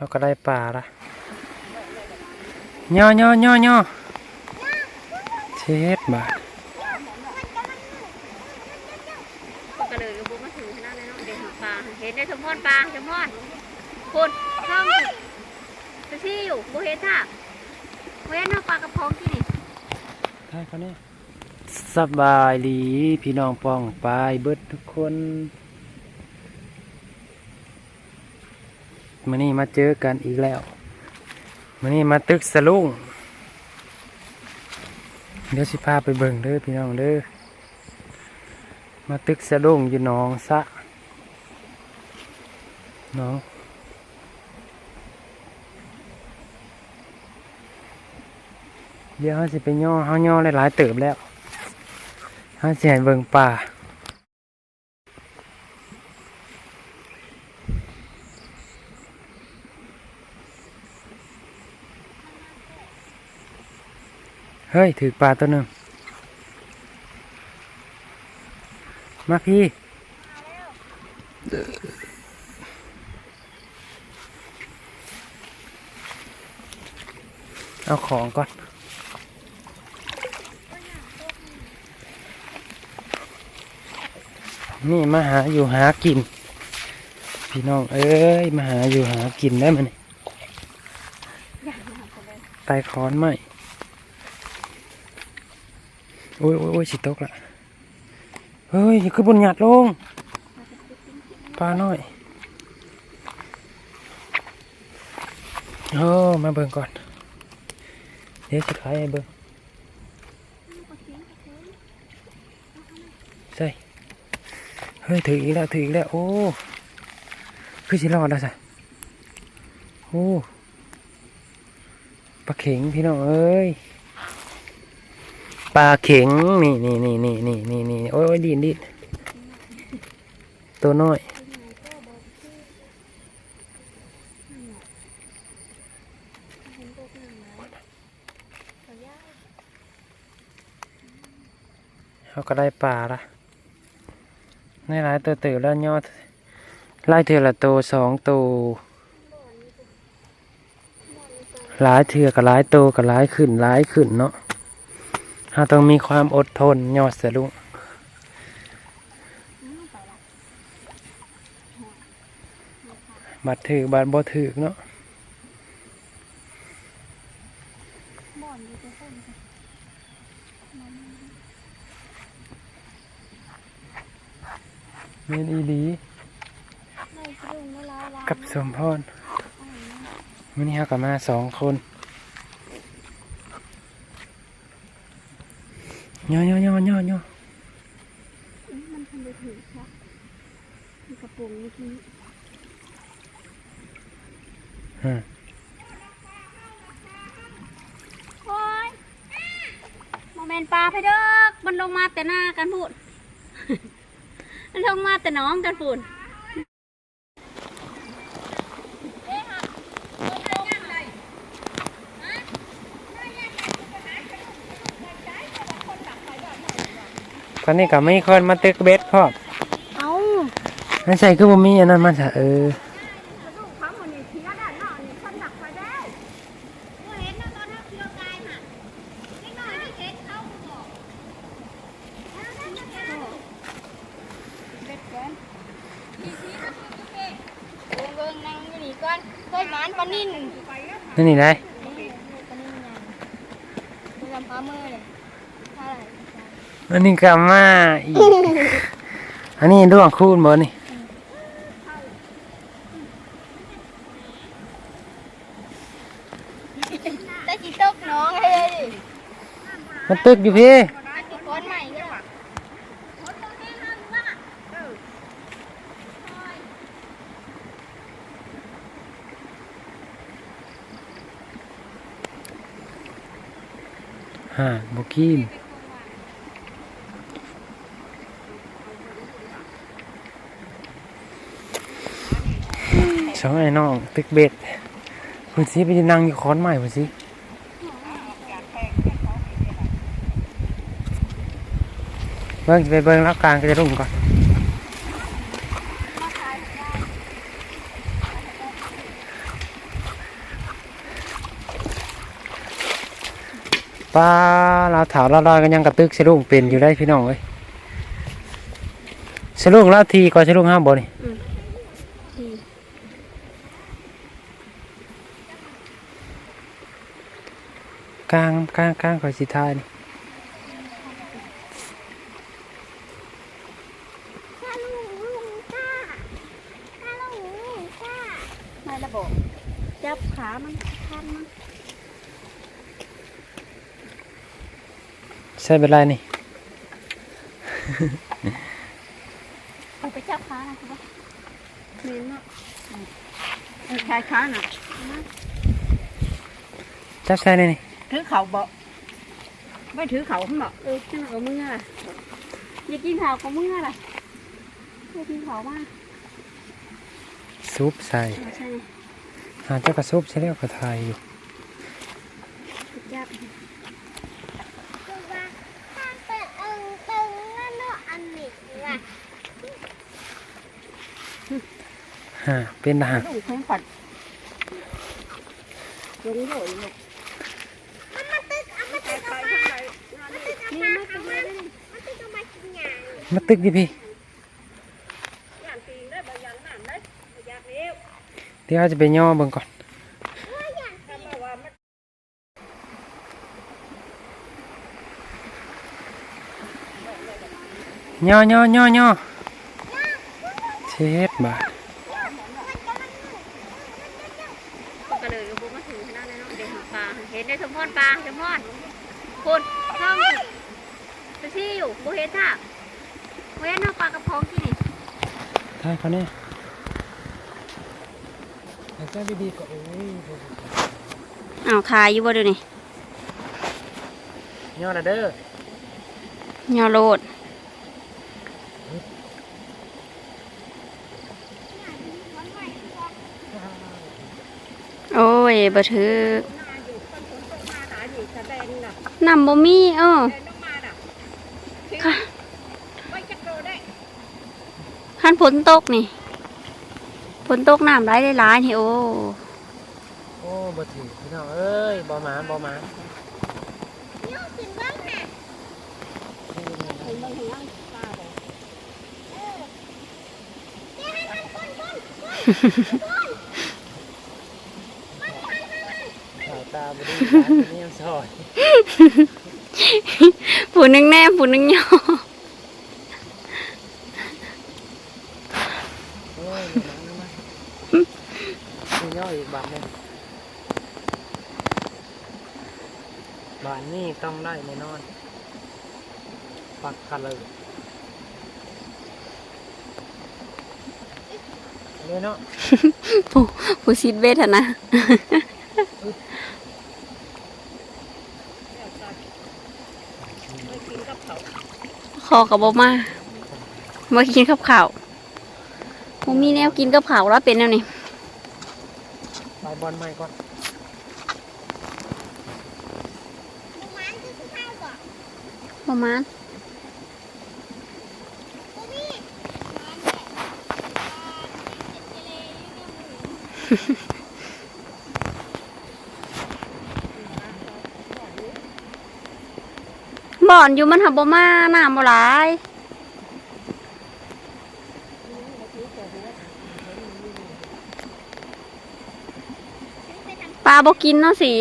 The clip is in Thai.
เขาก็ได้ปลาละย่อย่อย่อย่อเช็ดบาทก็เลยก็บุมาถือขนาดนั้นเนาะเด็กหาปลาเห็นได้สมพรปลาสมพรคุณช่องจะชี้อยู่บุเห็นท่าบุเห็นท่าปลากระพงที่นี่ใช่เขาเนี่ยสบายดีพี่น้องป้องปลายเบิดทุกคน มานี่มาเจอกันอีกแล้วมานี่มาตึกสลุงเดี๋ยวสิพาไปเบิ่งเด้อพี่น้องเด้อมาตึกสลุงอยู่หนองสะหน้องเดี๋ยวเขาสิไปย่อเขาย่อหลายๆเติบแล้วเขาสิให้เบิ่งป่า เฮ้ยถือปลาตัวหนึ่งมาพี่เอาของก่อนนี่มาหาอยู่หากิน พี่น้องเอ้ยมาหาอยู่หากินได้มันไตคอนไหม โอ้ยโอ้ยโอ้ยสิตกละเฮ้ยอย่าขึ้นบนหยาดลงปลาน้อยโอ้มาเบิ่งก่อน เดี๋ยวสิขายให้เบิ่งใส่เฮ้ยถืออีกแล้วถืออีกแล้วโอ้คือสิรอดแล้วสิโอ้ปลาเข็งพี่น้องเอ้ย ปลาเข็งนี่นี่นี่นี่นี่นี่นี่โอ้ยดินดินตัวน้อยเขาก็ได้ปลาละในหลายตัวตื่นแล้วยอดไล่เถื่อละตัวสองตัวหลายเถื่อกับหลายตัวกับหลายขึ้นหลายขึ้นเนาะ เราต้องมีความอดทนยอดเสยลุงบัดถือบัดบ่ถือเนาะเมนอีหลีกับสมพรวันนี้เรากลับมาสองคน ย่อย่อย่อย่อย่อมันทำไปถือค่ะมีกระปุกเมื่อกี้ฮะโอ้ยโมเมนปลาไปเด้อมันลงมาแต่หน้ากันพูด มันลงมาแต่น้องกันพูด อนนี้ก็ไม่คนมาตึกเบ็ดพ่อมเอาไม่ใช่คือบ่มีอันนั้นมาซะเออลูกเขาหมดนี่เทียด้านนอกนี่คนหนักไปได้ อันนี้ก็มาอีก อันนี้ด้วงคูณบ่นี่ได้จีตกน้องเฮ้ยมันตึกอยู่พี่อันนี้ก้อนใหม่ก็ได้ฮะบ่กิน ช่องไอ้น้องติ๊กเบ็ดคุณซีไปนั่งอยู่คอนใหม่คุณซีเบิ้งไปเบิ้งรักกลางก็จะรุ่งก่อนป้าเราถาวเราลอยกันยังกระตึกสลุงเป็นอยู่ได้พี่น้องเอ้ยสลุงเราทีก่อนสลุงห้ามบ่นี่ กลางกลางกลางคอยสิทายนี่ไม่ระบบจับขามันทันมันใช่เป็นไรนี่ เอาไปจับขานะคุณเมนเนาะเออคลายขาน่ะจับใช่นี่นี่ ถือเขาบ่ไม่ถือเขาเขาบอกเออจังเอามือล่ะอย่ากินข้าวกับมือล่ะอย่ากินข้าวมากซุปใส่ไม่ใช่หาเจ้ากระซุปใช่แล้วก็ทายอยู่จับฮะเป็นทหารลูกแข้งฝันลงโหยลูก นี่ไม่เป็นไรเลยมาตึกดิพี่ย่างตีนได้บ่ย่างน้ำได้บ่อยากเลี้ยวเดี๋ยวจะไปย่อเบิ่งก่อนย่อย่อย่อย่อเช็ดบาก็เลยบอกมาถึงขนาดนั้นเด็กหาปลาเห็นได้สมพรปลาสมพรคุณห้อ งตะชี่อยู่บ่เห็นท่าบ่เห็นเอาปลากระพงที่นี่ทายเขาแน่แต่เจ้าดีๆก็โอ้ยอ้าวทายอยู่บ่เดี๋ยวนี้ย่อนะเด้อยอโลดโอ้ยบ่ถือมาหาอยู่แสดงน่ะน้ำบ่มีเออ แสดงต้องมาน่ะ ค่ะ ไว้จักโดได้ คันฝนตกนี่ฝนตกน้ำไหลหลายๆนี่โอ้ โอ้บ่ถือพี่น้องเอ้ยบ่หมานบ่หมานเห็นมันเห็นยังตาบ่สายตาบ่ดีร้านนี้ยังซอย ผู้หนึงแนมผู้หนึงย่อ โอ้ยบ่หมานมามี ย่ออีกบาทหนึงบาทนี้ต้องได้แน่นอน ปักคันเลยเลยเนาะผู้ผู้ซิดเวทอะนะแล้วตัดไม่กินกับเขาคอกับบ่มามากินกับข้าวผมมีแนวกินกับข้าวแล้วเป็นแนวนี้ไป บอลใหม่ก่อนประมาณบ่อนอยู่มันหับบ่มาหน้ำบ่หลายปลา บ่กินเนาะสี